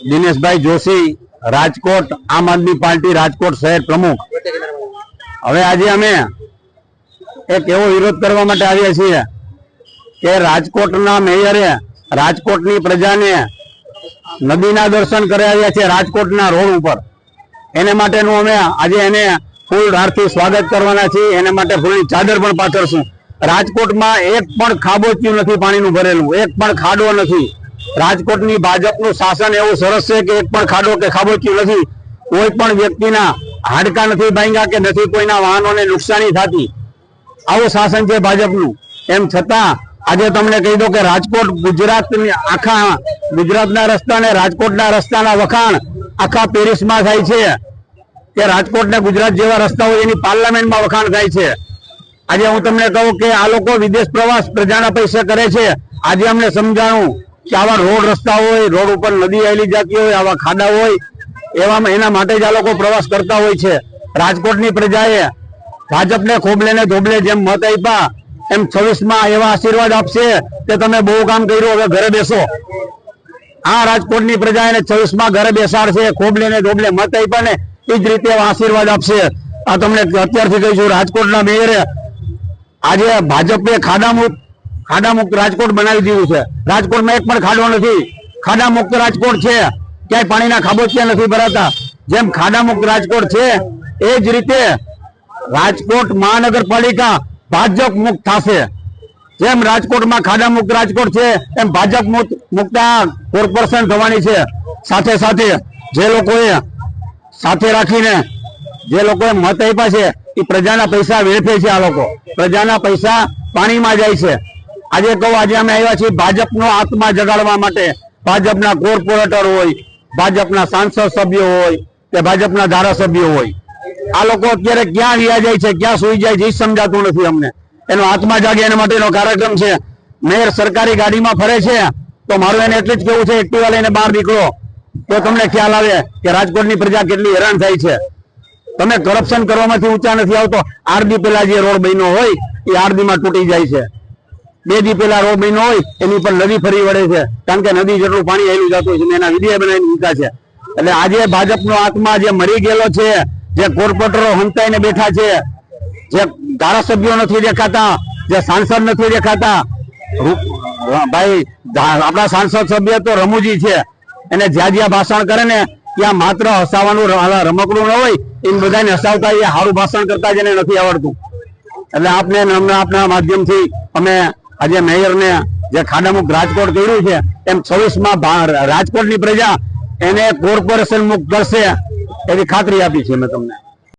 દિનેશભાઈ જોશી, રાજકોટ, આમ આદમી પાર્ટી, રાજકોટ શહેર પ્રમુખ. હવે આજે અમે એક એવો વિરોધ કરવા માટે આવ્યા છીએ કે રાજકોટના મેયરે રાજકોટની પ્રજાને નદીના દર્શન કરાવ્યા છે રાજકોટના રોડ ઉપર. એને માટેનું અમે આજે એને ફૂલ હારથી સ્વાગત કરવાના છીએ. એને માટે ફૂલની ચાદર પણ પાથરશું. રાજકોટમાં એક પણ ખાબોચિયું નથી, પાણીનું ભરેલું. એક પણ ખાડો નથી. રાજકોટની ભાજપનું શાસન એવું સરસ છે કે એક પણ ખાડો કે ખાબોચ્યું નથી, કોઈ પણ વ્યક્તિના હાડકા નથી ભાંગ્યા કે નથી કોઈના વાહનોને નુકસાની થતી. આવું શાસન છે ભાજપનું. એમ છતાં, આજે તમને કહી દો કે રાજકોટ ગુજરાતની આખા, ગુજરાતના રસ્તા ને રાજકોટના રસ્તાના વખાણ આખા પેરિસમાં થાય છે. કે રાજકોટ ને ગુજરાત જેવા રસ્તાઓ એની પાર્લામેન્ટમાં વખાણ થાય છે. આજે હું તમને કહું કે આ લોકો વિદેશ પ્રવાસ પ્રજાના પૈસે કરે છે. આજે અમને સમજાણું કે આવા રોડ રસ્તા હોય, રોડ ઉપર નદી આવેલી જતી હોય, આવા ખાડા હોય, એવામાં એના માટે જ આ લોકો પ્રવાસ કરતા હોય છે. રાજકોટની પ્રજાએ ભાજપને ખોબલે ને ધોબલે જેમ મત આપ્યા, એમ છવ્વીસમાં એવા આશીર્વાદ આપશે કે તમે બહુ કામ કર્યું, હવે ઘરે બેસો. આ રાજકોટની પ્રજા એને છવ્વીસમાં ઘરે બેસાડશે ખોબલે ને ધોબલે મત આપ્યા ને, એ જ રીતે આશીર્વાદ આપશે. આ તમને અત્યારથી કહીશું, રાજકોટના મેયરે આજે ભાજપે ખાડામુક્ત ખાડામુક્ત રાજકોટ બનાવી દીધું છે. રાજકોટમાં એક પણ ખાડો નથી. ખાડામુક્ત રાજકોટ છે. ક્યાંય પાણીના ખાબોચિયા નથી ભરાતા. જેમ ખાડામુક્ત રાજકોટ છે, એ જ રીતે રાજકોટ મહાનગરપાલિકા ભાજપ મુક્ત થશે. જેમ રાજકોટમાં ખાડા મુક્ત રાજકોટ છે, એમ ભાજપ મુક્ત કોર્પોરેશન થવાની છે. સાથે સાથે જે લોકોએ સાથે રાખીને, જે લોકોએ મત આપ્યા છે, એ પ્રજાના પૈસા વેડફે છે આ લોકો. પ્રજાના પૈસા પાણીમાં જાય છે. આજે કહું, આજે અમે આવ્યા છીએ ભાજપનો આત્મા જગાડવા માટે. ભાજપના કોર્પોરેટર હોય, ભાજપના સાંસદ સભ્યો હોય, કે ભાજપના ધારાસભ્યો હોય. આ લોકો અત્યારે ક્યાં રહ્યા જાય છે, ક્યાં સુઈ જાય છે સમજાતું નથી અમને. એનો આત્મા જાગે એના માટેનો કાર્યક્રમ છે. મેયર સરકારી ગાડીમાં ફરે છે, તો મારું એને એટલું જ કેવું છે, એક્ટિવા લઈને બહાર નીકળો. તો તમને ખ્યાલ આવે કે રાજકોટની પ્રજા કેટલી હેરાન થાય છે. તમે કરપ્શન કરવામાંથી ઊંચા નથી આવતો. આરડી પેલા જે રોડ બન્યો હોય, એ આરડીમાં તૂટી જાય છે. બે દી પેલા રો મહિનો હોય, એની પર નદી ફરી વળે છે. કારણ કે નદી જેટલું પાણી હેલું જતું છે એના વીડિયો બનાવીને મૂકા છે. એટલે આજે ભાજપનો આત્મા જે મરી ગયેલો છે, જે કોર્પોરેટરો હંતાઈને બેઠા છે, જે ધારાસભ્યો નથી દેખાતા, જે સાંસદ નથી દેખાતા. ભાઈ આપણા સાંસદ સભ્ય તો રમૂજી છે. એને જ્યાં જ્યાં ભાષણ કરે ને, ત્યાં માત્ર હસાવાનું રમકડું ન હોય, એમ બધાને હસાવતા એ સારું ભાષણ કરતા જેને નથી આવડતું. એટલે આપને આપના માધ્યમથી અમે આજે મેયરને જે ખાડામુક્ત રાજકોટ કર્યું છે, એમ છવ્વીસમાં ભા- રાજકોટની પ્રજા એને કોર્પોરેશન મુક્ત કરશે એવી ખાતરી આપી છે મેં તમને.